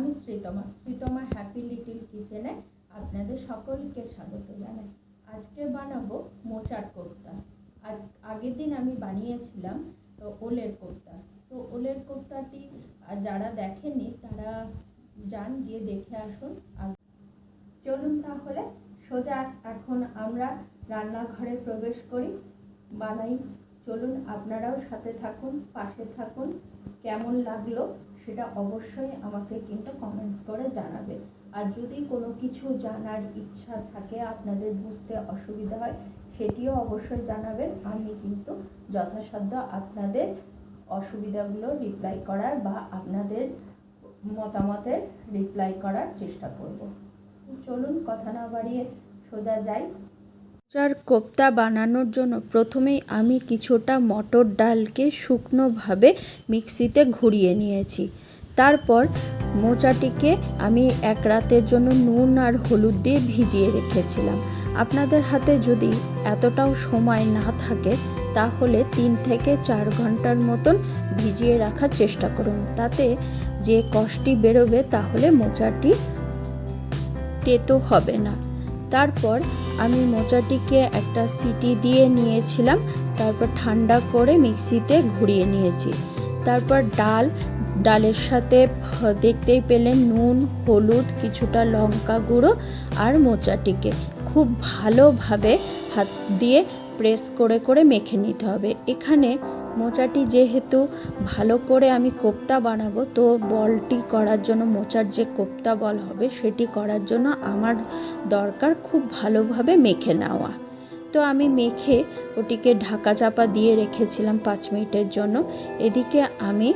আমি Sreetama Sreetama happy little কিচেনে আপনাদের সকলকে স্বাগত জানাই। আজকে বানাবো মোচার কোপ্তা। আজ, আগের দিন আমি বানিয়েছিলাম, তো ওলের কোপ্তা। তো ওলের কোপ্তাটি যারা দেখেননি, তারা যান, গিয়ে দেখে আসুন। চলুন তাহলে, সোজা এখন আমরা রান্নাঘরে প্রবেশ করি, বানাই। চলুন, আপনারাও সাথে থাকুন, পাশে থাকুন, কেমন লাগল সেটা অবশ্যই আমাকে কিন্তু কমেন্টস করে জানাবেন আর যদি কোনো কিছু জানার ইচ্ছা থাকে, আপনাদের বুঝতে অসুবিধা হয়, সেটিও অবশ্যই জানাবেন। আমি কিন্তু যথাসাধ্য আপনাদের অসুবিধাগুলো রিপ্লাই করার বা আপনাদের মতামতের রিপ্লাই করার চেষ্টা করব। চলুন, কথা না বাড়িয়ে সোজা যাই। চার কোপ্তা বানানোর জন্য প্রথমেই আমি কিছুটা মটর ডালকে শুকনোভাবে মিক্সিতে ঘুরিয়ে নিয়েছি। তারপর মোচাটিকে আমি এক রাতের জন্য নুন আর হলুদ দিয়ে ভিজিয়ে রেখেছিলাম। আপনাদের হাতে যদি এতটাও সময় না থাকে, তাহলে তিন থেকে চার ঘণ্টার মতন ভিজিয়ে রাখার চেষ্টা করুন। তাতে যে কষ্টি বেরোবে, তাহলে মোচাটি তেতো হবে না। তারপর আমি মোচাটিকে একটা সিটি দিয়ে নিয়েছিলাম, তারপর ঠান্ডা করে মিক্সিতে ঘুরিয়ে নিয়েছি। তারপর ডাল ডালের সাথে দেখতেই পেলেন নুন, হলুদ, কিছুটা লঙ্কা গুঁড়ো আর মোচাটিকে। খুব ভালোভাবে হাত দিয়ে প্রেস করে করে মেখে নিতে হবে। এখানে মোচাটি যেহেতু ভালো করে আমি কোপ্তা বানাবো, তো বলটি করার জন্য, মোচার যে কোপ্তা বল হবে, সেটি করার জন্য আমার দরকার খুব ভালোভাবে মেখে নেওয়া। তো আমি মেখে ওটিকে ঢাকা চাপা দিয়ে রেখেছিলাম পাঁচ মিনিটের জন্য। এদিকে আমি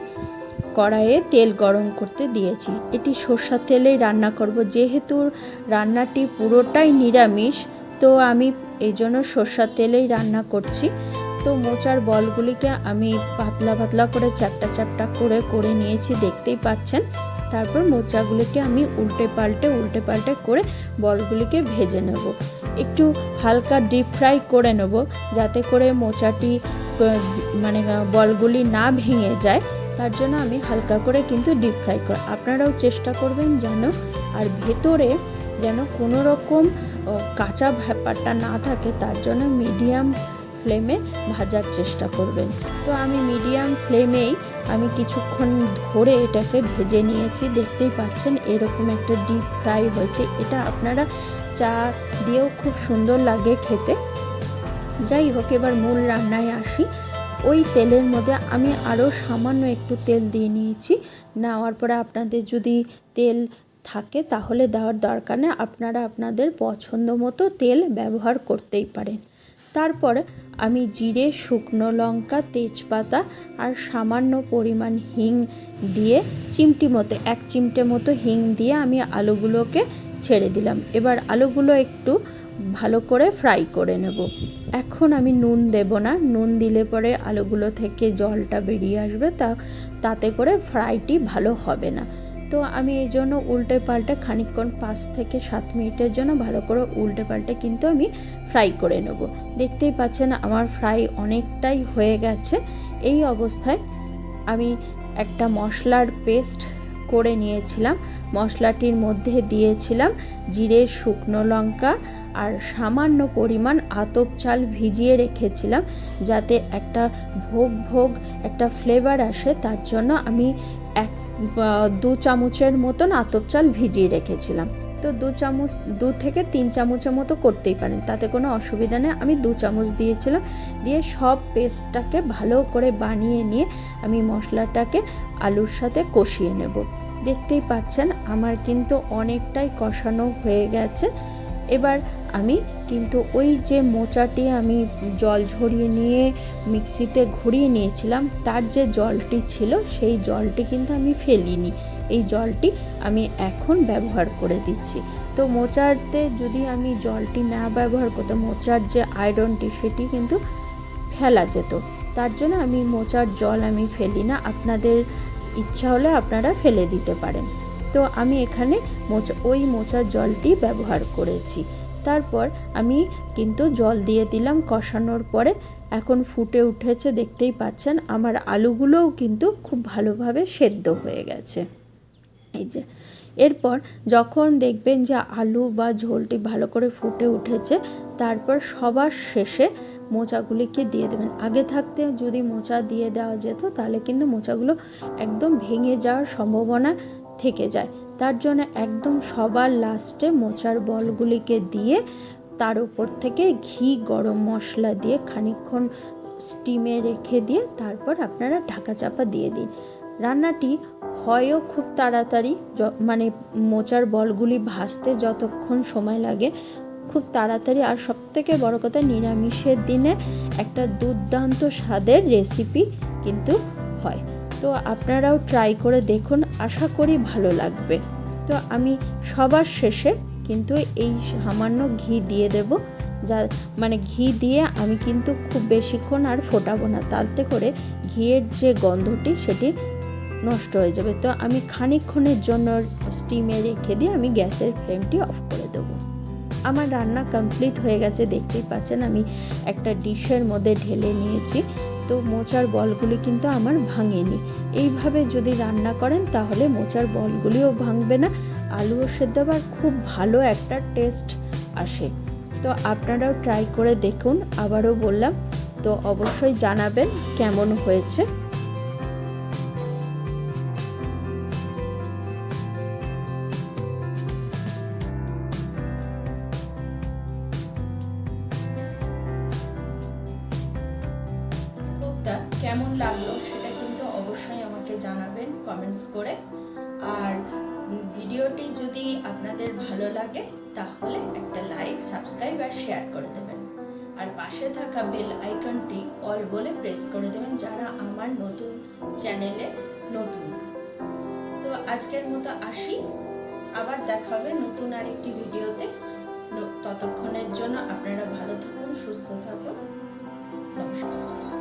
কড়াইয়ে তেল গরম করতে দিয়েছি। এটি সর্ষার তেলেই রান্না করব। যেহেতু রান্নাটি পুরোটাই নিরামিষ, তো আমি এই জন্য সর্ষার তেলেই রান্না করছি। তো মোচার বলগুলিকে আমি পাতলা পাতলা করে চ্যাপটা চ্যাপটা করে করে নিয়েছি, দেখতেই পাচ্ছেন। তারপর মোচাগুলিকে আমি উল্টে পাল্টে উল্টে পাল্টে করে বলগুলিকে ভেজে নেব। একটু হালকা ডিপ ফ্রাই করে নেব, যাতে করে মোচাটি মানে বলগুলি না ভেঙে যায়। তার জন্য আমি হালকা করে কিন্তু ডিপ ফ্রাই করি, আপনারাও চেষ্টা করবেন যেন আর ভেতরে যেন কোনো রকম কাঁচা ব্যাপারটা না থাকে, তার জন্য মিডিয়াম ফ্লেমে ভাজার চেষ্টা করবেন। তো আমি মিডিয়াম ফ্লেমেই আমি কিছুক্ষণ ধরে এটাকে ভেজে নিয়েছি, দেখতেই পাচ্ছেন এরকম একটা ডিপ ফ্রাই হয়েছে। এটা আপনারা চা দিয়েও খুব সুন্দর লাগে খেতে। যাই হোক, এবার মূল রান্নায় আসি। ওই তেলের মধ্যে আমি আরও সামান্য একটু তেল দিয়ে নিয়েছি। নেওয়ার পরে আপনাদের যদি তেল থাকে তাহলে দেওয়ার দরকার নেই। আপনারা আপনাদের পছন্দ মতো তেল ব্যবহার করতেই পারেন। তারপর আমি জিরে, শুকনো লঙ্কা, তেজপাতা আর সামান্য পরিমাণ হিং দিয়ে চিমটি মতো, এক চিমটে মতো হিং দিয়ে আমি আলুগুলোকে ছেড়ে দিলাম। এবার আলুগুলো একটু ভালো করে ফ্রাই করে নেব। এখন আমি নুন দেব না। নুন দিলে পরে আলুগুলো থেকে জলটা বেরিয়ে আসবে। তা, তাতে করে ফ্রাইটি ভালো হবে না। তো আমি এই জন্য উল্টে পাল্টে খানিকক্ষণ পাঁচ থেকে সাত মিনিটের জন্য ভালো করে উল্টে পাল্টে কিন্তু আমি ফ্রাই করে নেব। দেখতেই পাচ্ছেন আমার ফ্রাই অনেকটাই হয়ে গেছে। এই অবস্থায় আমি একটা মশলার পেস্ট করে নিয়েছিলাম। মশলাটির মধ্যে দিয়েছিলাম জিরে, শুকনো লঙ্কা আর সামান্য পরিমাণ আতপ চাল ভিজিয়ে রেখেছিলাম যাতে একটা ভোগ ভোগ একটা ফ্লেভার আসে। তার জন্য আমি এক দু চামচের মতন আতপ চাল ভিজিয়ে রেখেছিলাম। তো দু চামচ, দু থেকে তিন চামচের মতো করতেই পারেন। তাতে কোনো অসুবিধা নেই। আমি দু চামচ দিয়েছিলাম। দিয়ে সব পেস্টটাকে ভালো করে বানিয়ে নিয়ে আমি মশলাটাকে আলুর সাথে কষিয়ে নেব। দেখতেই পাচ্ছেন, আমার কিন্তু অনেকটাই কষানো হয়ে গেছে। এবার আমি কিন্তু ওই যে মোচাটি আমি জল ঝরিয়ে নিয়ে মিক্সিতে ঘুরিয়ে নিয়েছিলাম, তার যে জলটি ছিল সেই জলটি কিন্তু আমি ফেলিনি। এই জলটি আমি এখন ব্যবহার করে দিচ্ছি। তো মোচাতে যদি আমি জলটি না ব্যবহার করতাম, মোচার যে আয়রনটি সেটি কিন্তু ফেলা যেত। তার জন্য আমি মোচার জল আমি ফেলি না, আপনাদের ইচ্ছা হলে আপনারা ফেলে দিতে পারেন। তো আমি এখানে মোচা, ওই মোচার জলটি ব্যবহার করেছি। তারপর আমি কিন্তু জল দিয়ে দিলাম, কষানোর পরে এখন ফুটে উঠেছে, দেখতেই পাচ্ছেন, আমার আলুগুলোও কিন্তু খুব ভালোভাবে সেদ্ধ হয়ে গেছে। এই যে, এরপর যখন দেখবেন যে আলু বা ঝোলটি ভালো করে ফুটে উঠেছে, তারপর সবার শেষে মোচাগুলিকে দিয়ে দেবেন। আগে থাকতে যদি মোচা দিয়ে দেওয়া যেত, তাহলে কিন্তু মোচাগুলো একদম ভেঙে যাওয়ার সম্ভাবনা থেকে যায়। তার জন্য একদম সবার লাস্টে মোচার বলগুলিকে দিয়ে তার উপর থেকে ঘি, গরম মশলা দিয়ে খানিকক্ষণ স্টিমে রেখে দিয়ে তারপর আপনারা ঢাকা চাপা দিয়ে দিন। রান্নাটি হয়ও খুব তাড়াতাড়ি মানে মোচার বলগুলি ভাজতে যতক্ষণ সময় লাগে, খুব তাড়াতাড়ি। আর সবথেকে বড় কথা, নিরামিষের দিনে একটা দুর্দান্ত স্বাদের রেসিপি কিন্তু হয়। তো আপনারাও ট্রাই করে দেখুন, আশা করি ভালো লাগবে। তো আমি সবার শেষে কিন্তু এই সামান্য ঘি দিয়ে দেব, যা মানে ঘি দিয়ে আমি কিন্তু খুব বেশিক্ষণ আর ফোটাবো না, তাতে করে ঘিয়ের যে গন্ধটি সেটি নষ্ট হয়ে যাবে। তো আমি খানিকক্ষণের জন্য স্টিমে রেখে দিয়ে আমি গ্যাসের ফ্লেমটি অফ করে দেবো। আমার রান্না কমপ্লিট হয়ে গেছে, দেখতেই পাচ্ছেন আমি একটা ডিশের মধ্যে ঢেলে নিয়েছি। তো মোচার বলগুলি কিন্তু আমার ভাঙেনি। এইভাবে যদি রান্না করেন, তাহলে মোচার বলগুলিও ভাঙবে না। আলুও সেদ্ধ আবার খুব ভালো একটা টেস্ট আসে। তো আপনারাও ট্রাই করে দেখুন, আবারও বললাম। তো অবশ্যই জানাবেন কেমন হয়েছে। কেমন লাগল সেটা কিন্তু অবশ্যই আমাকে জানাবেন কমেন্টস করে। আর ভিডিওটি যদি আপনাদের ভালো লাগে, তাহলে একটা লাইক সাবস্ক্রাইব আর শেয়ার করে দেবেন। আর পাশে থাকা বেল আইকনটি অল বলে প্রেস করে দেবেন যারা আমার নতুন চ্যানেলে নতুন। তো আজকের মতো আসি। আবার দেখা হবে নতুন আরেকটি ভিডিওতে। ততক্ষণের জন্য আপনারা ভালো থাকুন, সুস্থ থাকুন। নমস্কার।